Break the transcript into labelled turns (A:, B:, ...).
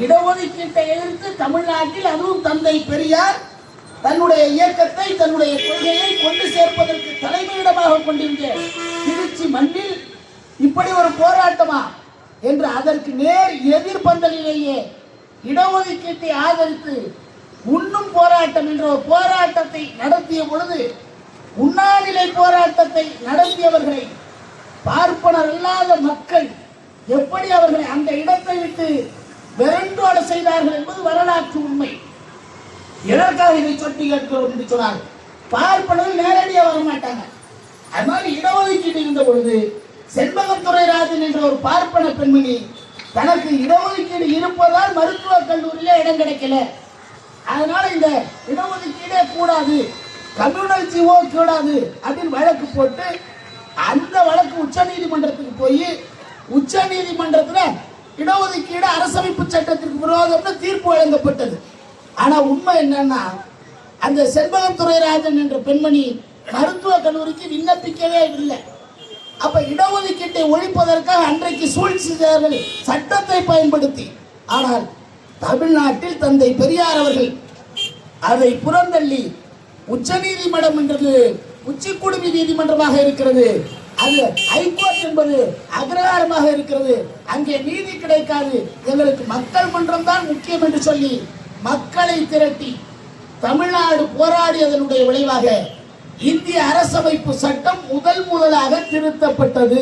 A: இடஒதுக்கீட்டை எதிர்த்து தமிழ்நாட்டில் அதுவும் தந்தை பெரியார் தன்னுடைய இயக்கத்தை தன்னுடைய கொள்கையை கொண்டு சேர்ப்பதற்கு தலைமையிடமாக கொண்டிருந்த திருச்சி மண்ணில் இப்படி ஒரு போராட்டமா என்று அதற்கு நேர் எதிர்பந்தலிலேயே இடஒதுக்கீட்டை ஆதரித்து உண்ணும் போராட்டம் என்ற ஒரு போராட்டத்தை நடத்திய பொழுது உண்ணாநிலை போராட்டத்தை நடத்தியவர்களை பார்ப்பனர் அல்லாத மக்கள் எப்படி அவர்களை அந்த இடத்தை விட்டு விரண்டோட செய்தார்கள் என்பது வரலாற்று உண்மை. எதற்காக இதை சொட்டி கேட்கிறோம் என்று சொன்னார் பார்ப்பனர்கள் நேரடியாக வர மாட்டாங்க. அது மாதிரி இடஒதுக்கீடு இருந்த பொழுது செண்பகம் துறைராஜன் என்ற ஒரு பார்ப்பன பெண்மணி தனக்கு இடஒதுக்கீடு இருப்பதால் மருத்துவக் கல்லூரியில் இடம் கிடைக்கல. அதனால இந்த இடஒதுக்கீடே கூடாது கம்யூனல் ஜிஓ கூடாது அப்படின்னு வழக்கு போட்டு அந்த வழக்கு உச்ச நீதிமன்றத்துக்கு போய் உச்சநீதிமன்றத்தில் இடஒதுக்கீடு அரசமைப்பு சட்டத்திற்கு விரோதம்னு தீர்ப்பு வழங்கப்பட்டது. ஆனா உண்மை என்னன்னா அந்த செண்பகம் துறைராஜன் என்ற பெண்மணி மருத்துவக் கல்லூரிக்கு விண்ணப்பிக்கவே இல்லை. அப்ப இடஒதுக்கீட்டை ஒழிப்பதற்காக அன்றைக்கு சூழ்ச்சி சட்டத்தை பயன்படுத்தி. ஆனால் தமிழ்நாட்டில் தந்தை பெரியார் அவர்கள் அதை புறந்தள்ளி உச்ச நீதிமன்றம் என்றது உச்சி நீதிமன்றமாக இருக்கிறது. அது ஹைகோர்ட் என்பது அக்ரகாரமாக இருக்கிறது. அங்கே நீதி கிடைக்காது. எங்களுக்கு மக்கள் மன்றம் தான் முக்கியம் என்று சொல்லி மக்களை திரட்டி தமிழ்நாடு போராடியதனுடைய விளைவாக இந்திய அரசமைப்பு சட்டம் முதல் முதலாக திருத்தப்பட்டது.